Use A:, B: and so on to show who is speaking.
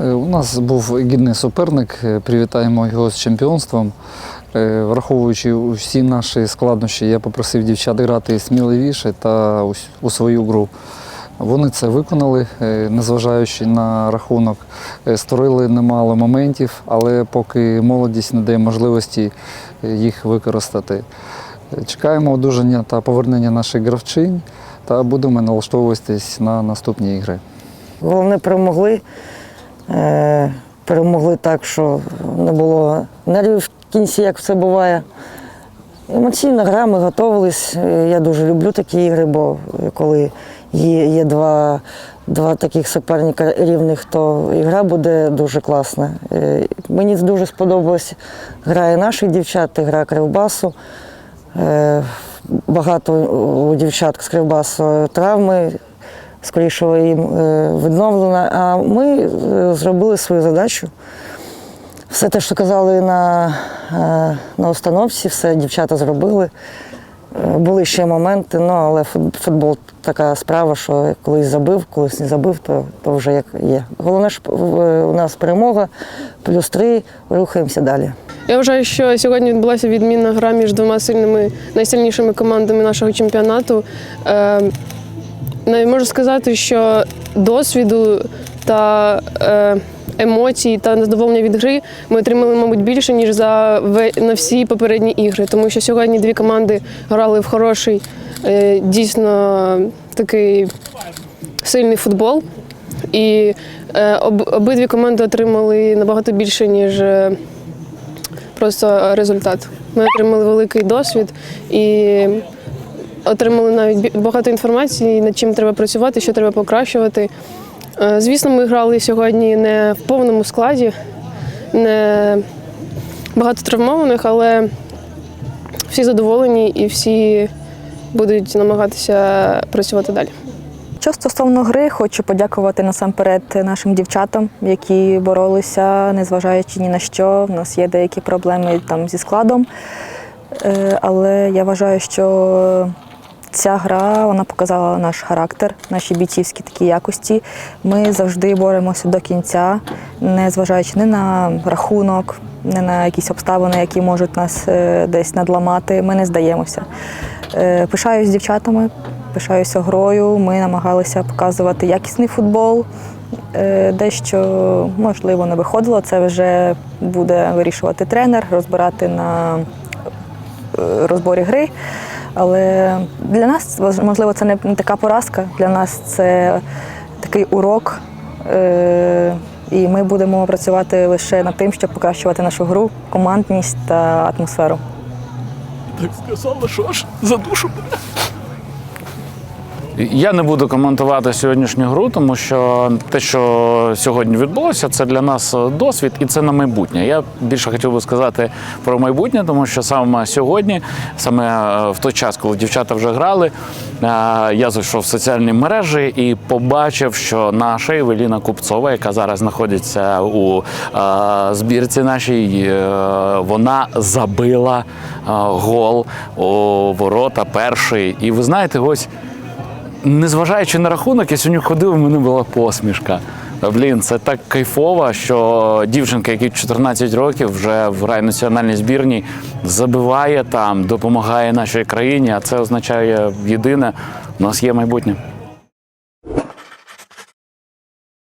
A: Е, У нас був гідний суперник. е, Привітаємо його з чемпіонством. Е, Враховуючи всі наші складнощі, я попросив дівчат грати сміливіше та у свою гру. Вони це виконали, незважаючи на рахунок, створили немало моментів, але поки молодість не дає можливості їх використати. Чекаємо одужання та повернення наших гравчинь та будемо налаштовуватись на наступні ігри.
B: Головне перемогли. Е, перемогли так, що не було нервів в кінці, як це буває. Емоційна гра, ми готувались. Е, Я дуже люблю такі ігри, бо коли є, є два, два таких суперника рівних, то гра буде дуже класна. Е, Мені дуже сподобалась гра і наших дівчат, і гра Кривбасу. Багато у дівчат з Кривбасу травми, скоріше їм е, відновлена. А ми е, зробили свою задачу. Все те, що казали на, е, на установці, все дівчата зробили. Були ще моменти, ну але футбол така справа, що колись забив, колись не забив, то, то вже як є. Головне, що у нас перемога, плюс три, рухаємося далі.
C: Я вважаю, що сьогодні відбулася відмінна гра між двома сильними, найсильнішими командами нашого чемпіонату. Навіть можу сказати, що досвіду та е, емоцій та задоволення від гри ми отримали, мабуть, більше, ніж за на всі попередні ігри. Тому що сьогодні дві команди грали в хороший, е, дійсно такий сильний футбол. І е, об, обидві команди отримали набагато більше, ніж. просто результат. Ми отримали великий досвід і отримали навіть багато інформації, над чим треба працювати, що треба покращувати. Е, Звісно, ми грали сьогодні не в повному складі, не багато травмованих, але всі задоволені і всі будуть намагатися працювати далі.
D: Що стосовно гри, хочу подякувати насамперед нашим дівчатам, які боролися, незважаючи ні на що. У нас є деякі проблеми там зі складом. Е, Але я вважаю, що ця гра вона показала наш характер, наші бійцівські такі якості. Ми завжди боремося до кінця, не зважаючи ні на рахунок, ні на якісь обставини, які можуть нас е, десь надламати. Ми не здаємося. Е, Пишаюсь дівчатами, пишаюся грою. Ми намагалися показувати якісний футбол. Е, Дещо можливо не виходило. Це вже буде вирішувати тренер, розбирати на розборі гри. Але для нас можливо це не така поразка. Для нас це такий урок. Е, І ми будемо працювати лише над тим, щоб покращувати нашу гру, командність та атмосферу.
E: Так сказала, що ж за душу.
F: Я не буду коментувати сьогоднішню гру, тому що те, що сьогодні відбулося, це для нас досвід і це на майбутнє. Я більше хотів би сказати про майбутнє, тому що саме сьогодні, саме е, в той час, коли дівчата вже грали, е, я зайшов в соціальні мережі і побачив, що наша Евеліна Купцова, яка зараз знаходиться у е, збірці нашій, вона забила гол у ворота перший. І ви знаєте, ось незважаючи на рахунок, я сьогодні ходив, у мене була посмішка. Блін, це так кайфово, що дівчинка, якій 14 років, вже в рай національній збірні, забиває там, допомагає нашій країні, а це означає єдине, у нас є майбутнє.